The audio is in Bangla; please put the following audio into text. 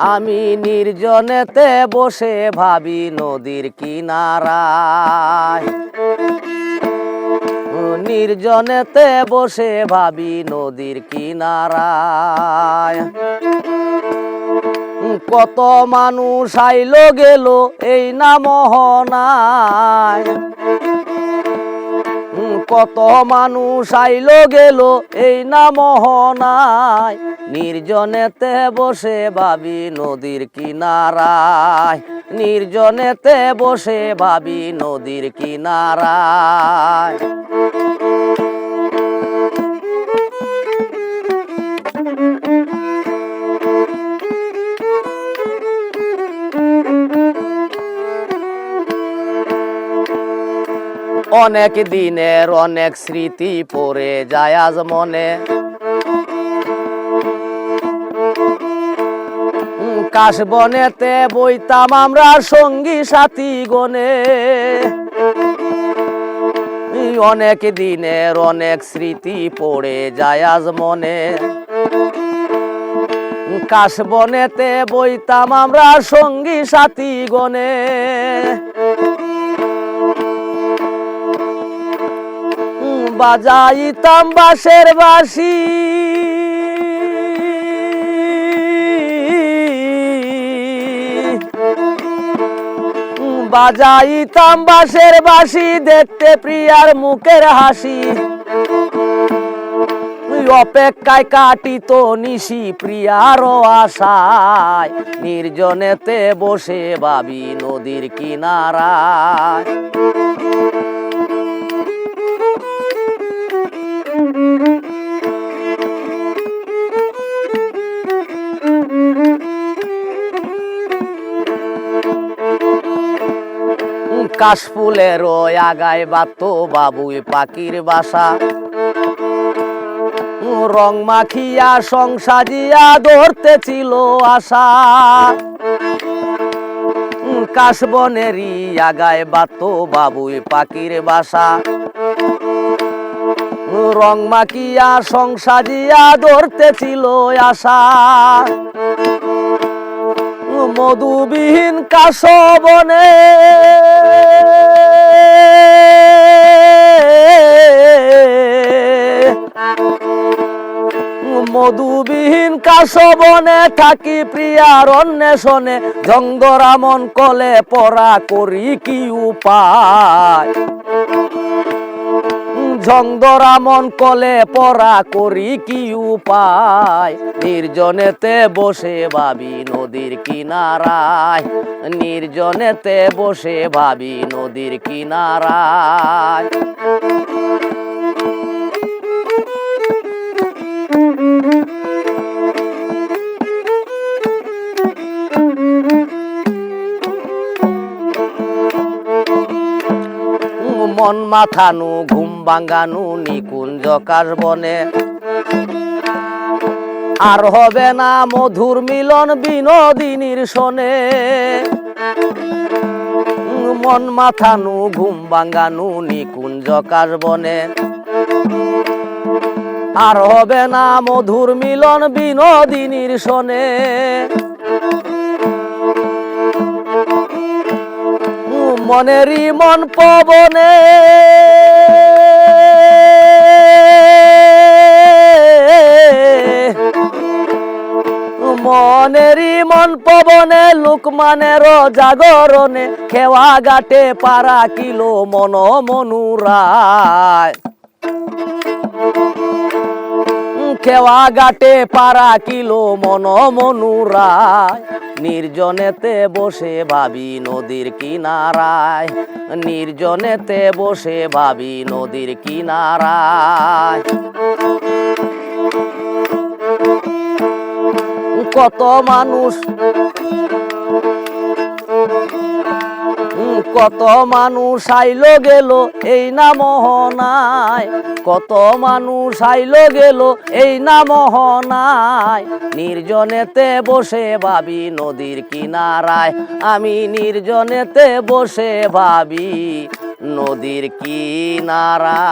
আমি নির্জনেতে বসে ভাবি নদীর কিনারায়। নির্জনেতে বসে ভাবি নদীর কিনারায়। কত মানুষ আইলো গেল এই না মোহনায় কত মানুষ আইলো গেল, এই না মোহনায় নির্জনেতে বসে ভাবি নদীর কিনারায়। নির্জনেতে বসে ভাবি নদীর কিনারায়। অনেক দিনের অনেক স্মৃতি পড়ে যায় আজ মনে। কাশ বনেতে বইতাম আমরা সঙ্গী সাথী গনে অনেক দিনের অনেক স্মৃতি পড়ে যায় আজ মনে। কাশ বনেতে বইতাম আমরা সঙ্গী সাথী গনে বাজাইতাম বাঁশের বাঁশি। উম, বাজাইতাম বাঁশের বাঁশি দেখতে প্রিয়ার মুখের হাসি। অপেক্ষায় কাটিত নিশি প্রিয়ার আশায় নির্জনেতে বসে বাবি নদীর কিনারায়। কাশফুলের আগায় বাত বাবুই পাখির বাসা। রং মাখিয়া সংসাজিয়া ধরতে ছিল আশা। কাশবনেরই আগায় বাত বাবুই পাখির বাসা। রং মাখিয়া সংসাজিয়া ধরতে ছিল আশা। মধুবিহীন কাশবনে। মধুবিহীন কাশবনে থাকি প্রিয়ার অন্বেষণে জঙ্গরামন কলে পরা করি কি উপায়? ঝংদরামন কলে পরা করি কি উপায়? নির্জনেতে বসে ভাবি নদীর কিনারায়। নির্জনেতে বসে ভাবি নদীর কিনারায়। মন মাথানু, ঘুম ভাঙ্গানু নিকুঞ্জ কাশবনে আর হবে না মধুর মিলন বিনোদিনীর শোনে। মন মাথানু, ঘুম ভাঙ্গানু নিকুঞ্জ কাশবনে আর হবে না মধুর মিলন বিনোদিনীর শোনে। মনেরই মন পবনে। মনেরই মন পবনে, লুকমানের জাগরণে, খেওয়া গাটে পারা কিলো মন মনুরায় খেওয়া গাটে পারা কিলো মন মনুরায় নির্জনেতে বসে ভাবি নদীর কিনারায়। নির্জনেতে বসে ভাবি নদীর কিনারায়। কত মানুষ কত মানুষ আইলো গেল এই না মোহনায় কত মানুষ আইলো গেল এই না মোহনায় নির্জনেতে বসে ভাবি নদীর কিনারায়। আমি নির্জনেতে বসে ভাবি নদীর কিনারায়।